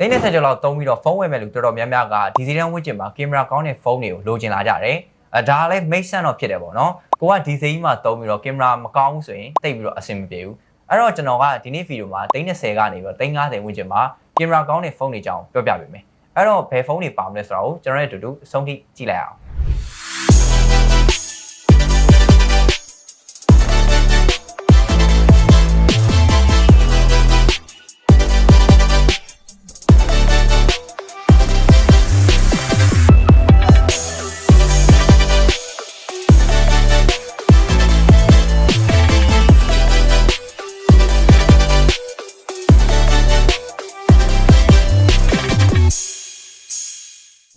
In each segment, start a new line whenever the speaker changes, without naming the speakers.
သိန်းနဲ့ဆက်ကျော်လောက်သုံးပြီးတော့ဖုန်းဝယ်မဲ့လူတော်တော်များများကဒီစီတန်းဝင့်ကျင်မှာကင်မရာကောင်းတဲ့ဖုန်းတွေကိုလိုချင်လာကြတယ်အဲဒါကလည်း make sense တော့ဖြစ်တယ်ပေါ့နော်ကိုကဒီစိမ်းမှာသုံးပြီးတော့ကင်မရာမကောင်းဘူးဆိုရင်တိတ်ပြီးတော့အဆင်မပြေဘူးအဲ့တော့ကျွန်တော်ကဒီနေ့ဗီဒီယိုမှာသိန်း30ကနေပြီးတော့သိန်း50ဝင့်ကျင်မှာကင်မရာကောင်းတဲ့ဖုန်းတွေအကြောင်းပြောပြပေးမယ်အဲ့တော့ဘယ်ဖုန်းတွေပါမလဲဆိုတော့ကျွန်တော်ရဲ့အတူတူအဆုံးထိကြည့်လိုက်အောင်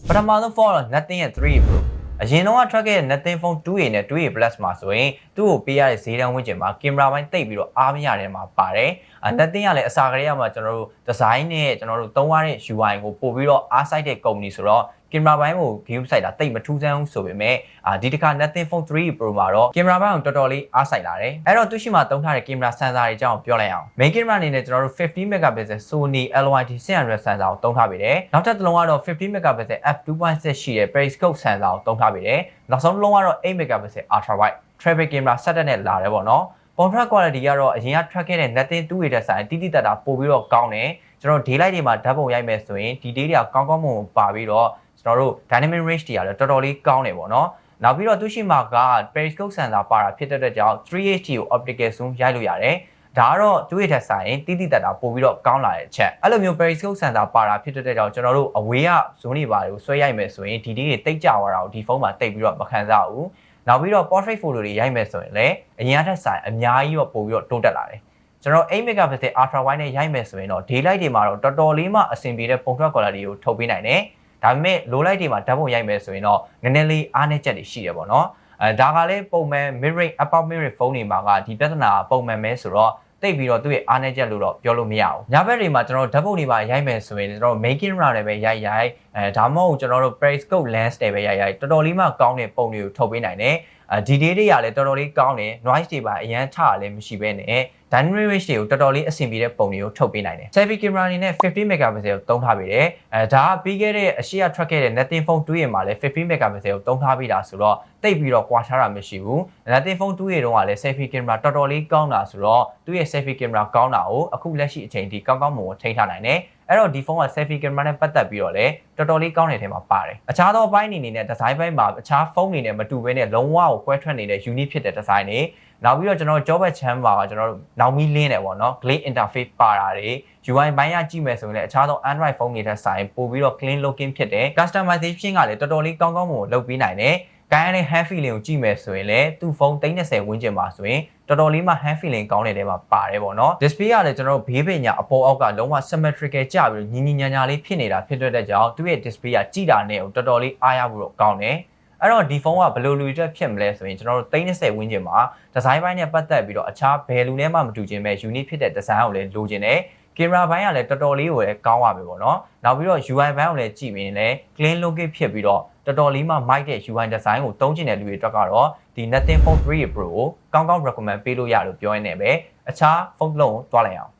ပထမဆုံး phone ကတော့ Nothing ရဲ့3 Pro အရင်တော့ထွက်ခဲ့တဲ့ Nothing Phone 2A နဲ့ 2A Plus မှာဆိုရင်သူ့ကိုပေးရတဲ့ဈေးတန်းဝန်းကျင်မှာကင်မရာပိုင်းတိတ်ပြီးတော့အားမရတဲ့မှာပါတယ်။အ Nothing ကလည်းအစာကလေးကမှကျွန်တော်တို့ design နဲ့ကျွန်တော်တို့သုံးရတဲ့ UI ကိုပို့ပြီးတော့အားစိုက်တဲ့ company ဆိုတော့ကင်မရာပိုင်းကို view စိုက်တာတိတ်မထူးဆန်းဘူးဆိုပေမဲ့အာဒီတစ်ခါ Nothing Phone 3 Pro မှာတော့ကင်မရာပိုင်းကိုတော်တော်လေးအားစိုက်လာတယ်။အဲ့တော့သူရှိမှသုံးထားတဲ့ကင်မရာ sensor တွေအကြောင်းပြောလိုက်အောင်။ main camera အနေနဲ့ကျွန်တော်တို့50 megapixel Sony LYT 600 sensor ကိုသုံးထားပေးတယ်။နောက်ထပ်တစ်လုံးကတော့50 megapixel f2.6 ရှိတဲ့ periscope sensor ကိုသုံးထားပေးတယ်။နောက်ဆုံးတစ်လုံးကတော့8 megapixel ultra wide traffic camera setup နဲ့လာတယ်ပေါ့နော်။ contrast quality ကတော့အရင်က track ခဲ့တဲ့ Nothing 2 rate ဆိုင်တိတိတတ်တာပို့ပြီးတော့ကောင်းတယ်ကျွန်တော် daylight တွေမှာဓာတ်ပုံရိုက်မယ်ဆိုရင်ဒီ day တွေကကောင်းကောင်းမွန်မွန်ပါပြီးတော့ ကျွန်တော်တို့ dynamic range တွေကလည်းတော်တော်လေးကောင်းတယ်ပေါ့နော်နောက်ပြီးတော့သူရှိမှာက periscope sensor ပါတာဖြစ်တဲ့အတွက်ကြောင့် 3HD ကို optical zoom ရိုက်လို့ရတယ်ဒါကတော့သူ့ရဲ့ထက်ဆိုင်တိတိတတ်တာပို့ပြီးတော့ကောင်းလာတဲ့အချက်အဲ့လိုမျိုး periscope sensor ပါတာဖြစ်တဲ့အတွက်ကြောင့်ကျွန်တော်တို့အဝေးက zone တွေပါတွေကိုဆွဲရိုက်မယ်ဆိုရင်ဒီ day တွေတိတ်ကြသွားတာကိုဒီဖုန်းမှာတိတ်ပြီးတော့မခံစားဘူးနောက်ပြီးတော့ portrait photo တွေရိုက်မယ်ဆိုရင်လည်းအရင်ကထက်ဆိုင်အများကြီးတော့ပို့ပြီးတော့တိုးတက်လာတယ်ကျွန်တော် 8 megapixel ultra wide နဲ့ရိုက်မယ်ဆိုရင်တော့ daylight တွေမှာတော့တော်တော်လေးမှအဆင်ပြေတဲ့ပုံထွက် quality ကိုထုတ်ပေးနိုင်တယ် ဒါပေမဲ့ low light တွေမှာဓာတ်ပုံရိုက်မယ်ဆိုရင်တော့နည်းနည်းလေးအားနည်းချက်တွေရှိတယ်ပေါ့နော်အဲဒါကလည်းပုံမှန် mid range upper mid range ဖုန်းတွေမှာကဒီပြဿနာကပုံမှန်ပဲဆိုတော့တိတ်ပြီးတော့သူ့ရဲ့အားနည်းချက်လို့တော့ပြောလို့မရဘူး။ညဘက်တွေမှာကျွန်တော်ဓာတ်ပုံတွေပါရိုက်မယ်ဆိုရင်ကျွန်တော် main camera နဲ့ပဲရိုက်ရိုက်အဲဒါမှမဟုတ်ကျွန်တော်တို့ periscope lens တွေပဲရိုက်ရိုက်တော်တော်လေးမှကောင်းတဲ့ပုံတွေကိုထုတ်ပေးနိုင်တယ်။အဲဒီ day တွေကလည်းတော်တော်လေးကောင်းတယ် noise တွေပါအရန်ထရလည်းမရှိဘဲနဲ့ dynamic range တွေကိုတော်တော်လေးအဆင်ပြေတဲ့ပုံတွေကိုထုတ်ပေးနိုင်တယ် selfie camera အနေနဲ့50 megapixel ကိုသုံးထားပေးတယ်အဲဒါကပြီးခဲ့တဲ့အရှိရထွက်ခဲ့တဲ့ Nothing Phone 2ရဲ့မှာလည်း50 megapixel ကိုသုံးထားပေးတာဆိုတော့တိတ်ပြီးတော့ကွာခြားတာမရှိဘူး Nothing Phone 2ရဲ့တုန်းကလည်း selfie camera တော်တော်လေးကောင်းတာဆိုတော့သူ့ရဲ့ selfie camera ကောင်းတာကိုအခုလက်ရှိအချိန်ထိကောင်းကောင်းမွန်မွန်ထိန်းထားနိုင်တယ်အဲ့တော့ဒီဖုန်းက selfie camera နဲ့ပတ်သက်ပြီးတော့လည်းတော်တော်လေးကောင်းတဲ့ထဲမှာပါတယ်အခြားသောအပိုင်းအနေနဲ့ design ဘက်မှာအခြားဖုန်းတွေနဲ့မတူဘဲနဲ့လုံးဝကိုကွဲထွက်နေတဲ့ unique ဖြစ်တဲ့ design တွေ နောက်ပြီးတော့ကျွန်တော်ကြောဘက်ချမ်းပါကကျွန်တော်တို့နောက်မီလင်းတယ်ပေါ့နော် glade interface ပါတာတွေ UI ဘိုင်းရကြည့်မယ်ဆိုရင်လည်းအခြားသော Android ဖုန်းတွေထက်ဆိုင်ပို့ပြီးတော့ clean looking ဖြစ်တယ် customization ကလည်းတော်တော်လေးကောင်းကောင်းမွန်လုပ်ပေးနိုင်တယ်ကိုင်းရတဲ့ hand feeling ကိုကြည့်မယ်ဆိုရင်လည်းသူ့ဖုန်း30ဝန်းကျင်ပါဆိုရင်တော်တော်လေးမှ hand feeling ကောင်းတဲ့တဲမှာပါတယ်ပေါ့နော် display ကလည်းကျွန်တော်တို့ဘေးပင်ညာအပေါ်အောက်ကလုံးဝ symmetrical ကျပြီးတော့ညီညီညာညာလေးဖြစ်နေတာဖြစ်တဲ့ကြောင့်သူ့ရဲ့ display ကကြည့်တာနဲ့တော်တော်လေးအားရဖို့တော့ကောင်းတယ် အဲ့တော့ဒီဖုန်းကဘယ်လိုလူတွေဖြစ်မလဲဆိုရင်ကျွန်တော်တို့30ဝန်းကျင်မှာဒီဇိုင်းပိုင်းနဲ့ပတ်သက်ပြီးတော့အခြားဘယ်လူနဲ့မှမတူခြင်းပဲ unique ဖြစ်တဲ့ဒီဇိုင်းကိုလည်းလိုချင်တယ်ကင်မရာဘိုင်းကလည်းတော်တော်လေးကိုလည်းကောင်းပါပဲပေါ့နော်နောက်ပြီးတော့ UI ဘိုင်းကိုလည်းကြည့်ပြီးရင်လည်း clean looking ဖြစ်ပြီးတော့တော်တော်လေးမှ mic တဲ့ UI design ကိုသုံးချင်တဲ့လူတွေအတွက်ကတော့ဒီ Nothing Phone 3 Pro ကိုကောင်းကောင်း recommend ပေးလို့ရလို့ပြောရင်းနဲ့ပဲအခြားဖုန်းလုံးကိုတွားလိုက်အောင်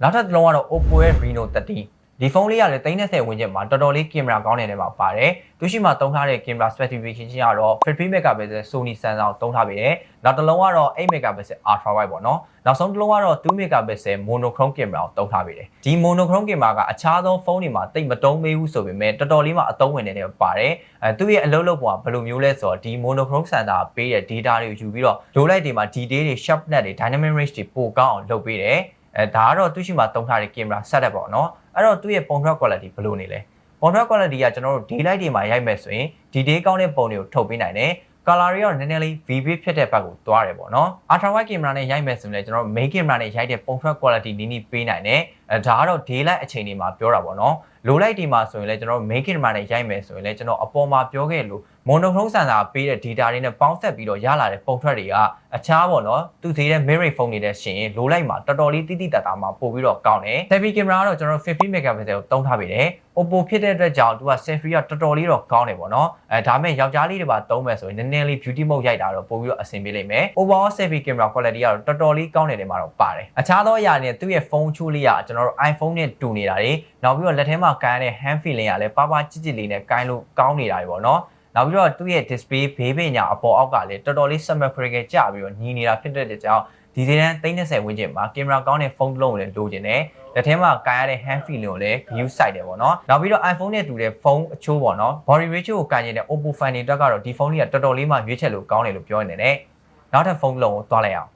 နောက်ထပ်တစ်လုံးကတော့ Oppo ရဲ့ Reno 13 ဒီဖုန်းလေးကလည်း30ဝန်းကျင်မှာတော်တော်လေးကင်မရာကောင်းတဲ့နေရာမှာပါတယ်။သူရှိမှသုံးထားတဲ့ကင်မရာ specification ချင်းကတော့50 megapixel Sony sensor ကိုသုံးထားပေးတယ်။နောက်တစ်လုံးကတော့8 megapixel ultra wide ပေါ့နော်။နောက်ဆုံးတစ်လုံးကတော့2 megapixel monochrome camera ကိုသုံးထားပေးတယ်။ဒီ monochrome camera ကအခြားသောဖုန်းတွေမှာတိတ်မတုံးမေးဘူးဆိုပေမဲ့တော်တော်လေးမှအသုံးဝင်နေတယ်ပါတယ်။အဲသူ့ရဲ့အလုပ်လုပ်ပုံကဘယ်လိုမျိုးလဲဆိုတော့ဒီ monochrome sensor ပေးတဲ့ data တွေကိုယူပြီးတော့ low light တွေမှာ detail တွေ sharpness တွေ dynamic range တွေပိုကောင်းအောင်လုပ်ပေးတယ်။အဲဒါကတော့သူရှိမှသုံးထားတဲ့ကင်မရာ setup ပေါ့နော်။ အဲ့တော့သူ့ရဲ့ပုံထွက် quality ဘယ်လိုနေလဲပုံထွက် quality ကကျွန်တော်တို့ daylight တွေမှာရိုက်မယ်ဆိုရင်ဒီ day ကောင်းတဲ့ပုံတွေကိုထုတ်ပေးနိုင်တယ် color တွေကတော့နည်းနည်းလေး VB ဖြစ်တဲ့ဘက်ကိုသွားတယ်ပေါ့နော် ultra wide camera နဲ့ရိုက်မယ်ဆိုရင်လည်းကျွန်တော်တို့ main camera နဲ့ရိုက်တဲ့ပုံထွက် quality နီးနီးပေးနိုင်တယ်အဲဒါကတော့ daylight အချိန်တွေမှာပြောတာပေါ့နော် low light ဒီမှာဆိုရင်လည်းကျွန်တော်တို့ main camera နဲ့ရိုက်မယ်ဆိုရင်လည်းကျွန်တော်အပေါ်မှာပြောခဲ့လို့ monochrome sensor ပေးတဲ့ data တွေနဲ့ပေါင်းဆက်ပြီးတော့ရလာတဲ့ပုံထွက်တွေကအခြားပေါ့နော်သူသေးတဲ့ mirror phone တွေနဲ့ရှင် low light မှာတော်တော်လေးတိတိတတ်တာမှာပို့ပြီးတော့ကောင်းတယ် selfie camera ကတော့ကျွန်တော်တို့50 megapixel ကိုတုံးထားပေးတယ် Oppo ဖြစ်တဲ့အတွက်ကြောင့်သူက selfie ကတော်တော်လေးတော့ကောင်းတယ်ပေါ့နော်အဲဒါမဲ့ယောက်ျားလေးတွေပါတုံးမယ်ဆိုရင်နည်းနည်းလေး beauty mode ရိုက်တာတော့ပို့ပြီးတော့အဆင်ပြေလိမ့်မယ် overall selfie camera quality ကတော့တော်တော်လေးကောင်းတယ်တယ်မှာတော့ပါတယ်အခြားသောအရာတွေနဲ့သူ့ရဲ့ဖုန်းချိုးလေးကကျွန်ကျွန်တော်တို့ iPhone နဲ့တူနေတာတွေနောက်ပြီးတော့လက်ထဲမှာကိုင်းရတဲ့ hand feeling ကလည်းပါပါကြစ်ကြစ်လေးနဲ့ကိုင်းလို့ကောင်းနေတာတွေပေါ့နော် နောက်ပြီးတော့သူ့ရဲ့ display ဘေးပညာအပေါ်အောက်ကလည်းတော်တော်လေး symmetrical ကျပြီးတော့ညီနေတာဖြစ်တဲ့ကြောင့်ဒီဒီတန်း30ဝန်းကျင်မှာကင်မရာကောင်းတဲ့ဖုန်းတစ်လုံးကိုလည်းလိုချင်တယ်လက်ထဲမှာကိုင်ရတဲ့ hand feeling ကိုလည်း view site တယ်ပေါ့နော်နောက်ပြီးတော့ iPhone နဲ့တူတဲ့ဖုန်းအချိုးပေါ့နော် body ratio ကိုကိုင်နေတဲ့ Oppo Find တွေအတွက်ကတော့ဒီဖုန်းလေးကတော်တော်လေးမှရွေးချက်လို့ကောင်းတယ်လို့ပြောနေတယ်နောက်ထပ်ဖုန်းတစ်လုံးကိုတွားလိုက်အောင်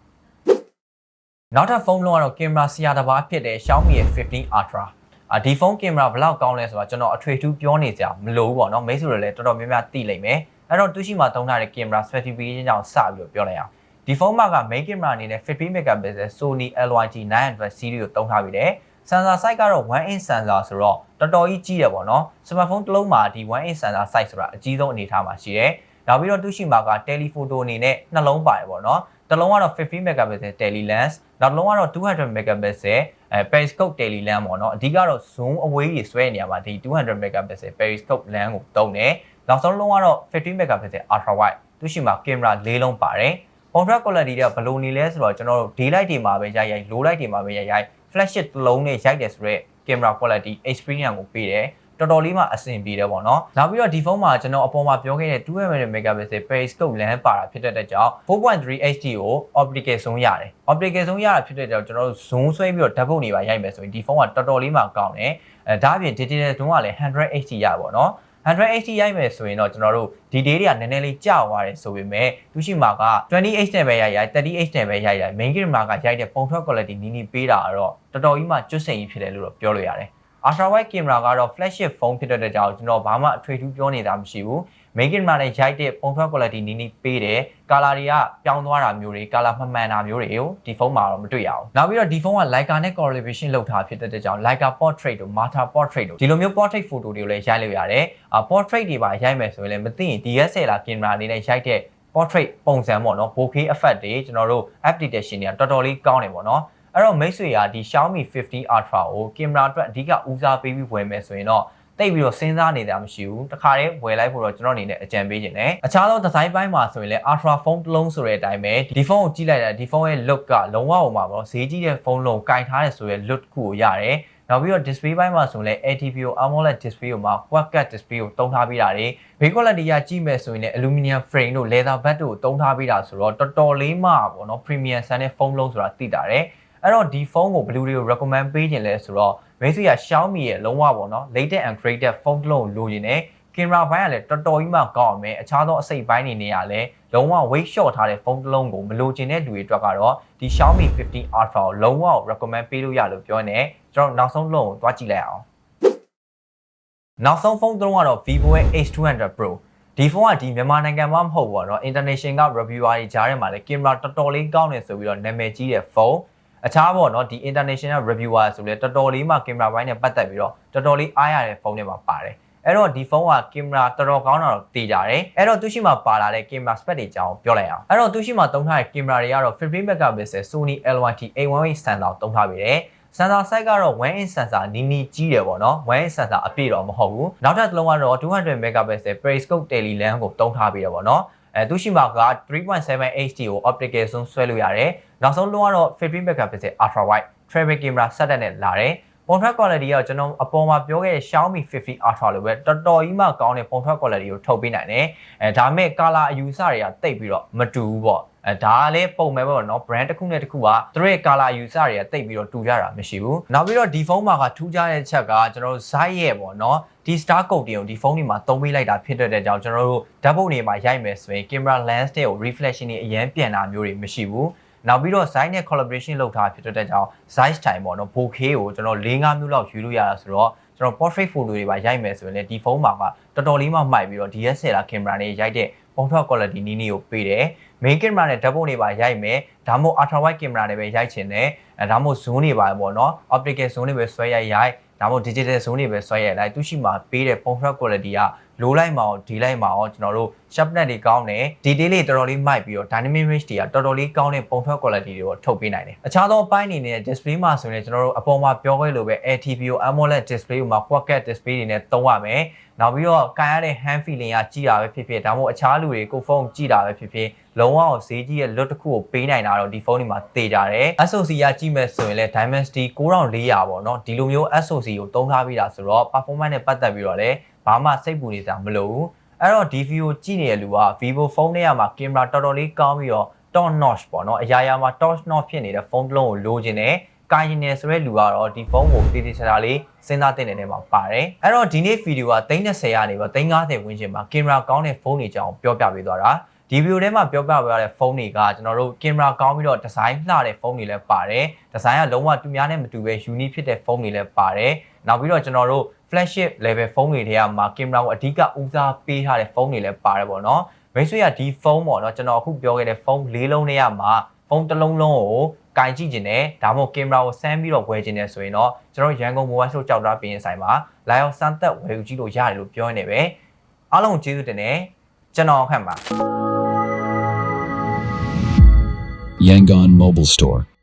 နောက်ထပ်ဖုန်းလုံးကတော့ကင်မရာဆရာတစ်ပါးဖြစ်တဲ့ Xiaomi ရဲ့15 Ultra အာဒီဖုန်းကင်မရာဘယ်လောက်ကောင်းလဲဆိုတာကျွန်တော်အထွေထူးပြောနေကြမလို့ပေါ့နော်မိတ်ဆွေတွေလည်းတော်တော်များများသိလိမ့်မယ်အဲ့တော့သူရှိမှသုံးထားတဲ့ကင်မရာ specification ကြောင့်စပြီးတော့ပြောလိုက်အောင်ဒီဖုန်းမှာက main camera အနေနဲ့50 megapixel Sony LYG 900 series ကိုသုံးထားပြီးတယ် sensor size ကတော့1 inch sensor ဆိုတော့တော်တော်ကြီးကြီးတယ်ပေါ့နော် smartphone တစ်လုံးမှာဒီ1 inch sensor size ဆိုတာအကြီးဆုံးအနေအထားမှာရှိတယ်နောက်ပြီးတော့သူရှိမှာက telephoto အနေနဲ့နှလုံးပါတယ်ပေါ့နော်တစ်လုံးကတော့50 megapixel tele lens နောက်တစ်လုံးကတော့200 megapixel အဲ periscope tele lens ပေါ့နော်အဓိကတော့ zoom အဝေးကြီးဆွဲနေရမှာဒီ200 megapixel periscope lens ကိုသုံးတယ်နောက်ဆုံးလုံးကတော့50 megapixel ultra wide သူရှိမှာကင်မရာ၄လုံးပါတယ် contrast quality တွေကဘယ်လိုနေလဲဆိုတော့ကျွန်တော်တို့ daylight တွေမှာပဲရိုက်ရိုက် low light တွေမှာပဲရိုက်ရိုက် flagship တစ်လုံးနဲ့ရိုက်တယ်ဆိုတော့ camera quality experience ကိုပေးတယ် တော်တော်လေးမှအဆင်ပြေတယ်ပေါ့နော်နောက်ပြီးတော့ဒီဖုန်းမှာကျွန်တော်အပေါ်မှာပြောခဲ့တဲ့ 200 megapixel periscope lens ပါတာဖြစ်တဲ့အတွက်ကြောင့်4.3 HD ကို optical zoom ရတယ် optical zoom ရတာဖြစ်တဲ့ကြောင့်ကျွန်တော်တို့ zoom ဆွဲပြီးတော့ဓာတ်ပုံတွေပါရိုက်မယ်ဆိုရင်ဒီဖုန်းကတော်တော်လေးမှကောင်းတယ်အဲဒါအပြင် digital zoom ကလည်း100 HD ရပါပေါ့နော်100 HD ရိုက်မယ်ဆိုရင်တော့ကျွန်တော်တို့ဒီ day တွေကနည်းနည်းလေးကြာသွားတယ်ဆိုပေမဲ့သူရှိမှာက 20 H နဲ့ပဲရိုက်ရိုက် 30 H နဲ့ပဲရိုက်ရိုက် main camera ကရိုက်တဲ့ပုံထွက် quality နီးနီးပေးတာကတော့တော်တော်ကြီးမှကျွတ်စိန်ကြီးဖြစ်တယ်လို့တော့ပြောလို့ရတယ် ultra wide camera ကတော့ flagship phone ဖြစ်တဲ့ကြောင့်ကျွန်တော်ဘာမှအထွေထူးပြောနေတာမရှိဘူး main camera နဲ့ရိုက်တဲ့ပုံထွက် quality နီးနီးပေးတယ် color တွေကပြောင်းသွားတာမျိုးတွေ color မမှန်တာမျိုးတွေကိုဒီဖုန်းမှာတော့မတွေ့ရအောင်နောက်ပြီးတော့ဒီဖုန်းက Leica နဲ့ collaboration လုပ်ထားဖြစ်တဲ့ကြောင့် Leica portrait တို့ Martha portrait တို့ဒီလိုမျိုး portrait photo တွေကိုလည်းရိုက်လို့ရတယ်အာ portrait တွေပါရိုက်မယ်ဆိုရင်လည်းမသိရင် DSLR camera အနေနဲ့ရိုက်တဲ့ portrait ပုံစံပေါ့နော် bokeh effect တွေကျွန်တော်တို့ app detection တွေကတော်တော်လေးကောင်းတယ်ပေါ့နော် အဲ့တော့မိတ်ဆွေကဒီ Xiaomi 50 Ultra ကိုကင်မရာအတွက်အဓိကဦးစားပေးပြီးဝယ်မယ်ဆိုရင်တော့တိတ်ပြီးတော့စဉ်းစားနေတာမရှိဘူးတခါတည်းဝယ်လိုက်ဖို့တော့ကျွန်တော်အနေနဲ့အကြံပေးခြင်းတယ်အခြားသောဒီဇိုင်းပိုင်းမှာဆိုရင်လည်း Ultra phone တစ်လုံးဆိုတဲ့အတိုင်းပဲဒီဖုန်းကိုကြည့်လိုက်တာဒီဖုန်းရဲ့ look ကလုံးဝဟိုမှာပေါ့ဈေးကြီးတဲ့ဖုန်းလုံးကင်ထားတယ်ဆိုရဲ look ကိုရတယ်နောက်ပြီးတော့ display ဘိုင်းမှာဆိုရင်လည်း LTPO AMOLED display ကိုမှာ quad display ကိုတုံးထားပေးတာတွေ base quality ကကြည့်မယ်ဆိုရင်လည်း aluminum frame တို့ leather back တို့ကိုတုံးထားပေးတာဆိုတော့တော်တော်လေးမှပေါ့နော် premium ဆန်တဲ့ဖုန်းလုံးဆိုတာသိတာတယ် အဲ့တော့ဒီဖုန်းကိုဘယ်လူတွေကို recommend ပေးခြင်းလဲဆိုတော့မိတ်ဆွေက Xiaomi ရဲ့လုံးဝပေါ့နော် latest and greatest ဖုန်းတစ်လုံးကိုလိုချင်တယ်ကင်မရာဘိုင်းကလည်းတော်တော်ကြီးမှကောင်းအောင်ပဲအခြားသောအစိတ်ပိုင်းတွေနေရလဲလုံးဝ weight short ထားတဲ့ဖုန်းတစ်လုံးကိုမလိုချင်တဲ့လူတွေအတွက်ကတော့ဒီ Xiaomi 15 Ultra ကိုလုံးဝ recommend ပေးလို့ရလို့ပြောနေကျွန်တော်နောက်ဆုံးလုံးကိုတွားကြည့်လိုက်အောင်နောက်ဆုံးဖုန်းတစ်လုံးကတော့ Vivo ရဲ့ H200 Pro ဒီဖုန်းကဒီမြန်မာနိုင်ငံမှာမဟုတ်ဘူးပေါ့နော် international က reviewer တွေကြားထဲမှာလည်းကင်မရာတော်တော်လေးကောင်းနေဆိုပြီးတော့နာမည်ကြီးတဲ့ဖုန်း အခြားပေါ့နော်ဒီ international reviewer ဆိုလဲတော်တော်လေးမှကင်မရာဘိုင်းနဲ့ပတ်သက်ပြီးတော့တော်တော်လေးအားရတဲ့ဖုန်းတွေမှာပါတယ်အဲ့တော့ဒီဖုန်းကကင်မရာတော်တော်ကောင်းတာတော့သိကြတယ်အဲ့တော့သူရှိမှပါလာတဲ့ကင်မရာ spec တွေအကြောင်းပြောလိုက်အောင်အဲ့တော့သူရှိမှသုံးထားတဲ့ကင်မရာတွေကတော့50 megapixel Sony A1T A1 sensor သုံးထားပြီးတယ် sensor size ကတော့1 inch sensor နီးနီးကြီးတယ်ပေါ့နော်1 inch sensor အပြည့်တော့မဟုတ်ဘူးနောက်ထပ်တစ်လုံးကတော့200 megapixel periscope tele lens ကိုသုံးထားပြီးတယ်ပေါ့နော် အဲသူရှိမှာက3.7 HD ကို optical zoom ဆွဲလို့ရတယ်နောက်ဆုံးလုံးကတော့50 megapixel ultra wide travel camera setup နဲ့လာတယ်ပုံထွက် quality ကကျွန်တော်အပေါ်မှာပြောခဲ့တဲ့ Xiaomi 50 Ultra လိုပဲတော်တော်ကြီးမှကောင်းတဲ့ပုံထွက် quality ကိုထုတ်ပေးနိုင်တယ်အဲဒါမဲ့ color အယူဆတွေကတိတ်ပြီးတော့မတူဘူးပေါ့ အဲဒါကလည်းပုံမဲ့ပေါ့နော် brand တစ်ခုနဲ့တစ်ခုကသူတို့ရဲ့ color ယူဆတွေကတိတ်ပြီးတော့တူကြတာမရှိဘူးနောက်ပြီးတော့ဒီဖုန်းမှာကထူးခြားတဲ့ချက်ကကျွန်တော်တို့ Zai ရဲ့ပေါ့နော်ဒီ star code တွေကိုဒီဖုန်းတွေမှာသုံးပေးလိုက်တာဖြစ်တဲ့ကြောင့်ကျွန်တော်တို့ဓာတ်ပုံတွေမှာရိုက်မယ်ဆိုရင် camera lens တွေကို reflection တွေအရင်ပြန်တာမျိုးတွေမရှိဘူးနောက်ပြီးတော့ Zai နဲ့ collaboration လုပ်ထားဖြစ်တဲ့ကြောင့် Zai style ပေါ့နော် bokeh ကိုကျွန်တော်၄၅မျိုးလောက်ယူလို့ရတာဆိုတော့ကျွန်တော် portrait photo တွေပါရိုက်မယ်ဆိုရင်လည်းဒီဖုန်းမှာကတော်တော်လေးမှမှိုက်ပြီးတော့ DSLR camera နဲ့ရိုက်တဲ့ ပုံထွက် quality နီးနီးကိုပေးတယ် main camera နဲ့ဓာတ်ပုံတွေပါရိုက်မယ်ဒါမှမဟုတ် ultra wide camera နဲ့ပဲရိုက်ချင်တယ်အဲဒါမှမဟုတ် zoom တွေပါပေါ့နော် optical zoom တွေပဲဆွဲရိုက်ရိုက်ဒါမှမဟုတ် digital zoom တွေပဲဆွဲရိုက်လိုက်သူရှိမှာပေးတဲ့ပုံထွက် quality က လိုလိုက်မှာရောဒီလိုက်မှာရောကျွန်တော်တို့ sharpness တွေကောင်းတယ် detail တွေတော်တော်လေးမိုက်ပြီးတော့ dynamic range တွေကတော်တော်လေးကောင်းတဲ့ပုံထွက် quality တွေကိုထုတ်ပေးနိုင်တယ်အခြားသောအပိုင်းအနေနဲ့ display မှာဆိုရင်ကျွန်တော်တို့အပေါ်မှာပြောခဲ့လို့ပဲ LTPO AMOLED display မှာ quad display တွေနဲ့သုံးရမယ်နောက်ပြီးတော့ကန်ရတဲ့ hand feeling ကကြည်တာပဲဖြစ်ဖြစ်ဒါမှမဟုတ်အခြားလူတွေကိုဖုန်းကြည်တာပဲဖြစ်ဖြစ်လုံးဝဈေးကြီးရဲ့ look တစ်ခုကိုပေးနိုင်တာတော့ဒီဖုန်းဒီမှာတေးကြတယ် SoC ကကြည့်မဲ့ဆိုရင်လည်း Dimensity 9400ပေါ့နော်ဒီလိုမျိုး SoC ကိုသုံးထားပြီးတာဆိုတော့ performance နဲ့ပတ်သက်ပြီးတော့လည်း ဘာမှစိတ်ပူနေစရာမလိုဘူးအဲ့တော့ဒီ view ကိုကြည့်နေတဲ့လူက Vivo ဖုန်းထဲမှာကင်မရာတော်တော်လေးကောင်းပြီးတော့ top notch ပေါ့နော်အရာရာမှာ top notch ဖြစ်နေတဲ့ဖုန်းတစ်လုံးကိုလိုချင်တယ်ကိုင်းနေဆိုတဲ့လူကတော့ဒီဖုန်းကိုတည်တည်ချာချာလေးစဉ်းစားတင်နေတယ်မှာပါတယ်အဲ့တော့ဒီနေ့ဗီဒီယိုက30ကနေပါ350ဝန်းကျင်မှာကင်မရာကောင်းတဲ့ဖုန်းတွေအကြောင်းပြောပြပေးသွားတာဒီဗီဒီယိုထဲမှာပြောပြပေးရတဲ့ဖုန်းတွေကကျွန်တော်တို့ကင်မရာကောင်းပြီးတော့ဒီဇိုင်းလှတဲ့ဖုန်းတွေလည်းပါတယ်ဒီဇိုင်းကလုံးဝသူများနဲ့မတူပဲ unique ဖြစ်တဲ့ဖုန်းတွေလည်းပါတယ်နောက်ပြီးတော့ကျွန်တော်တို့ flagship level ဖုန်းတွေထဲမှာကင်မရာကိုအဓိကဦးစားပေးထားတဲ့ဖုန်းတွေလည်းပါတယ်ပေါ့နော်မိတ်ဆွေကဒီဖုန်းပေါ့နော်ကျွန်တော်အခုပြောခဲ့တဲ့ဖုန်း၄လုံးထဲမှာဖုန်းတစ်လုံးလုံးကိုကင်ကြည့်ကျင်တယ်ဒါမှမဟုတ်ကင်မရာကိုဆန်းပြီးတော့ဝယ်ကျင်တယ်ဆိုရင်တော့ကျွန်တော်ရန်ကုန် mobile store ကြောက်တာပြင်ဆိုင်မှာလာရောက်စမ်းသက်ဝယ်ယူကြည့်လို့ရတယ်လို့ပြောနေပဲအားလုံးကျေးဇူးတင်တယ်ကျွန်တော်ခန့်ပါ
Yangon Mobile Store.